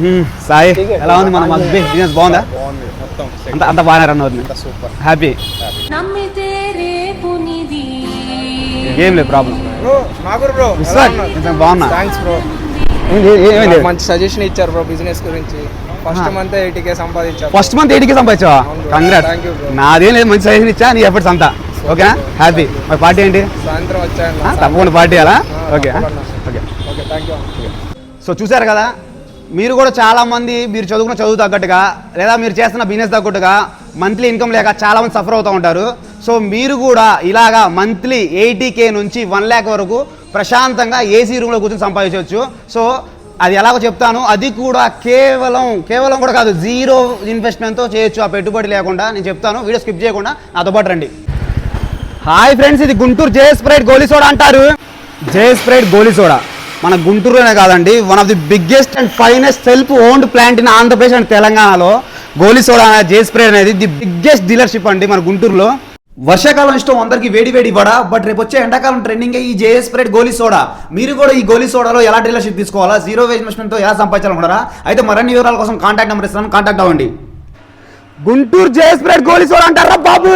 హ్మ్, సాయి ఎలా ఉంది మన బిజినెస్ బాగుందా? బాగుంది. మొత్తం అంత అంత బాగానే రన్ అవుతుంది. సూపర్ హ్యాపీ ఏం లేదు ప్రాబ్లం బాగున్నా? మంచి సజెషన్ ఇచ్చారు బ్రో బిజినెస్ గురించి. ఫస్ట్ మంత్ ఎయిటీ కే సంపాదించారు. ఫస్ట్ మంత్ ఎయిటీకి సంపాదించావా? bro. నాదేం లేదు మంచి సజెషన్ ఇచ్చా నీ ఎఫర్ట్స్ అంతా. ఓకేనా హ్యాపీ మరి పార్టీ ఏంటి? సాయంత్రం వచ్చాను. తప్పకుండా పార్టీ అలా okay. Okay okay thank you so చూశారు కదా మీరు కూడా చాలామంది మీరు చదువుకున్న చదువు తగ్గట్టుగా లేదా మీరు చేస్తున్న బిజినెస్ తగ్గట్టుగా మంత్లీ ఇన్కమ్ లేక చాలామంది సఫర్ అవుతూ ఉంటారు. సో మీరు కూడా ఇలాగా మంత్లీ ఎయిటీ కే నుంచి వన్ ల్యాక్ వరకు ప్రశాంతంగా ఏసీ రూమ్లో కూర్చొని సంపాదించవచ్చు. సో అది ఎలాగో చెప్తాను. అది కూడా కేవలం కేవలం కూడా కాదు జీరో ఇన్వెస్ట్మెంట్తో చేయొచ్చు. ఆ పెట్టుబడి లేకుండా నేను చెప్తాను. వీడియో స్కిప్ చేయకుండా నాతో పాటు రండి. హాయ్ ఫ్రెండ్స్ ఇది Guntur J pride goli soda అంటారు. జే ప్రైడ్ గోలీ సోడా మన గుంటూరులోనే కాదండి one of the biggest and finest self owned plant in Andhra Pradesh and తెలంగాణలో గోలీ సోడా జే స్ప్రే అనేది ది బిగ్గెస్ట్ డీలర్షిప్ అండి మన గుంటూరులో. వర్షాకాలం ఇష్టం అందరికి వేడి వేడి వడ బట్ రేపు వచ్చే ఎండాకాలం ట్రెండింగ్ ఈ జేఎస్ స్ప్రైట్ గోలీ సోడా. మీరు కూడా ఈ గోలీ సోడాలో ఎలా డీలర్షిప్ తీసుకోవాలా? జీరో ఇన్వెస్ట్మెంట్తో ఎలా సంపాదించాలనుకున్నారా అయితే మరిన్ని వివరాల కోసం కాంటాక్ట్ నెంబర్ ఇస్తాను కాంటాక్ట్ అవ్వండి. Guntur JS sprite goli soda అంటారా బాబు?